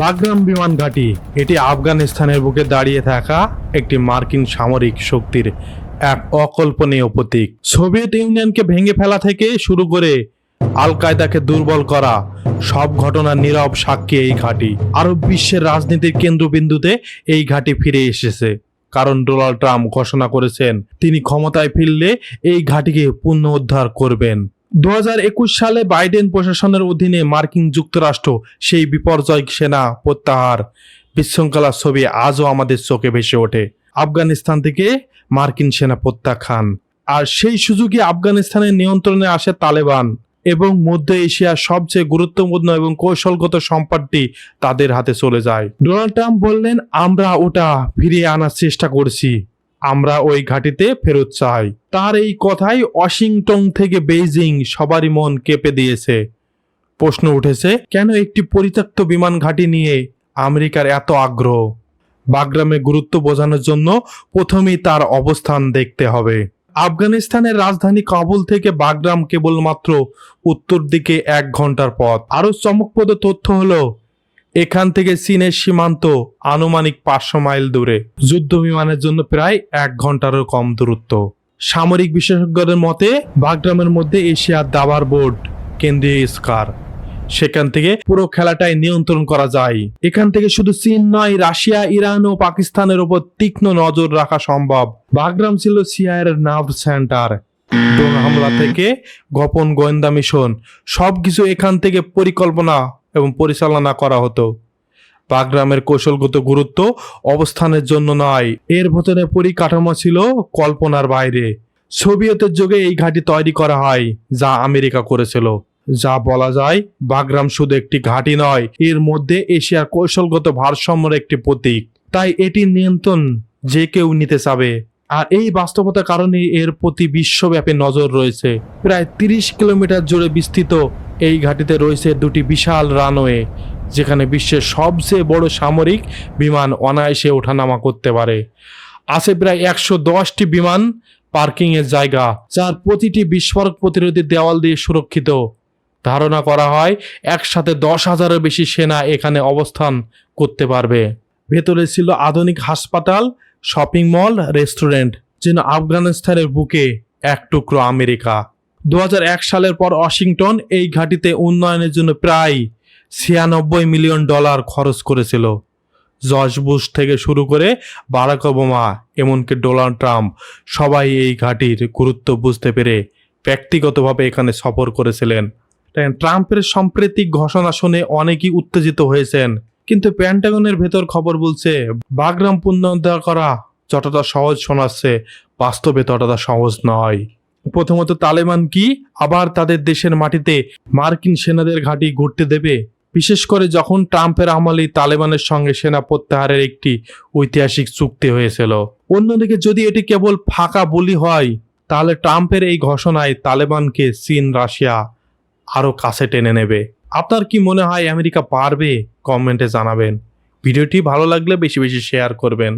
Bagram বিমান ঘাঁটি, এটি আফগানিস্তানের বুকে দাঁড়িয়ে থাকা একটি মার্কিন সামরিক শক্তির এক অকল্পনীয় প্রতীক। সোভিয়েত ইউনিয়নকে ভেঙে ফেলা থেকে শুরু করে আল কায়দাকে দুর্বল করা, সব ঘটনার নীরব সাক্ষী এই ঘাঁটি। আরব বিশ্বের রাজনীতির কেন্দ্রবিন্দুতে এই ঘাঁটি ফিরে এসেছে। কারণ ডোনাল্ড ট্রাম্প ঘোষণা করেছেন, তিনি ক্ষমতায় ফিরলে এই ঘাঁটিকে পুনরুদ্ধার করবেন। দু হাজার একুশ সালে বাইডেন প্রশাসনের অধীনে মার্কিন যুক্তরাষ্ট্র সেই বিপর্যয় সেনা প্রত্যাহার বিশৃঙ্খলার ছবি আজও আমাদের চোখে ভেসে ওঠে। আফগানিস্তান থেকে মার্কিন সেনা প্রত্যাখ্যান। আর সেই সুযোগে আফগানিস্তানের নিয়ন্ত্রণে আসে তালেবান এবং মধ্য এশিয়ার সবচেয়ে গুরুত্বপূর্ণ এবং কৌশলগত সম্পদটি তাদের হাতে চলে যায়। ডোনাল্ড ট্রাম্প বললেন, আমরা ওটা ফিরিয়ে আনার চেষ্টা করছি। আমরা ওই ঘাটিতে ফেরত চাই। তার এই কথাই ওয়াশিংটন থেকে বেইজিং সবারই মন কেঁপে দিয়েছে। প্রশ্ন উঠেছে, কেন একটি পরিত্যক্ত বিমান ঘাঁটি নিয়ে আমেরিকার এত আগ্রহ? বাগরামে গুরুত্ব বোঝানোর জন্য প্রথমেই তার অবস্থান দেখতে হবে। আফগানিস্তানের রাজধানী কাবুল থেকে বাগরাম কেবলমাত্র উত্তর দিকে এক ঘণ্টার পথ। আরও চমকপ্রদ তথ্য হলো এখান থেকে চীনের সীমান্ত আনুমানিক পাঁচশো মাইল দূরে। যুদ্ধ বিমানের জন্য প্রায় এক ঘন্টারও কম দূরত্ব। সামরিক বিশেষজ্ঞদের মতে বাগরামের মধ্যে এশিয়ার দাবার বোর্ড, কেন্দ্রীয় স্কার। সেখান থেকে পুরো খেলাটাই নিয়ন্ত্রণ করা যায়। এখান থেকে শুধু চীন নয়, রাশিয়া, ইরান ও পাকিস্তানের উপর তীক্ষ্ণ নজর রাখা সম্ভব। বাগরাম ছিল সিআইয়ের নার্ভ সেন্টার ড্রোন হামলা থেকে গোপন গোয়েন্দা মিশন, সবকিছু এখান থেকে পরিকল্পনা এবং পরিচালনা করা হতো। বাগরামের কৌশলগত গুরুত্ব অবস্থানের জন্য নয়। এর ভেতরে পরিকাঠামো ছিল কল্পনার বাইরে। সোভিয়েতের যুগে এই ঘাঁটি তৈরি করা হয়, যা আমেরিকা করেছিল। যা বলা যায় বাগরাম শুধু একটি ঘাঁটি নয়, এর মধ্যে এশিয়ার কৌশলগত ভারসাম্যের একটি প্রতীক। তাই এটি নিয়ন্ত্রণ যে কেউ নিতে চাবে। আর এই বাস্তবতার কারণে এর প্রতি বিশ্বব্যাপী নজর রয়েছে। প্রায় তিরিশ কিলোমিটার জুড়ে বিস্তৃত এই ঘাটিতে রয়েছে দুটি বিশাল রানওয়ে, যেখানে বিশ্বের সবচেয়ে বড় সামরিক বিমান অনায়াসে ওঠানামা করতে পারে। আছে প্রায় একশো দশটি বিমান পার্কিং এর জায়গা, যার প্রতিটি বিস্ফোরক প্রতিরোধী দেওয়াল দিয়ে সুরক্ষিত। ধারণা করা হয়, একসাথে দশ হাজারের বেশি সেনা এখানে অবস্থান করতে পারবে। ভেতরে ছিল আধুনিক হাসপাতাল, শপিং মল, রেস্টুরেন্ট, যেন আফগানিস্তানের বুকে এক টুকরো আমেরিকা। দু হাজার এক সালের পর ওয়াশিংটন এই ঘাঁটিতে উন্নয়নের জন্য প্রায় ছিয়ানব্বই মিলিয়ন ডলার খরচ করেছিল। জর্জ বুশ থেকে শুরু করে বারাক ওবামা, এমনকি ডোনাল্ড ট্রাম্প, সবাই এই ঘাঁটির গুরুত্ব বুঝতে পেরে ব্যক্তিগতভাবে এখানে সফর করেছিলেন। ট্রাম্পের সাম্প্রতিক ঘোষণা শুনে অনেকেই উত্তেজিত হয়েছেন। কিন্তু প্যান্টাগনের ভেতর খবর বলছে, বাগরাম পুনরুদ্ধার করা যতটা সহজ শোনাচ্ছে, বাস্তবে ততটা সহজ নয়। প্রথমত তালেবান কি? আবার তাদের দেশের মাটিতে মার্কিন সেনাদের ঘাঁটি ঘুরতে দেবে? বিশেষ করে যখন ট্রাম্পের আমলে তালেবানের সঙ্গে সেনা প্রত্যাহারের একটি ঐতিহাসিক চুক্তি হয়েছিল। অন্যদিকে যদি এটি কেবল ফাঁকা বলি হয়, তাহলে ট্রাম্পের এই ঘোষণায় তালেবানকে চীন, রাশিয়া আরও কাছে টেনে নেবে। আপনার কি মনে হয়, আমেরিকা পারবে? কমেন্টে জানাবেন। ভিডিওটি ভালো লাগলে বেশি বেশি শেয়ার করবেন।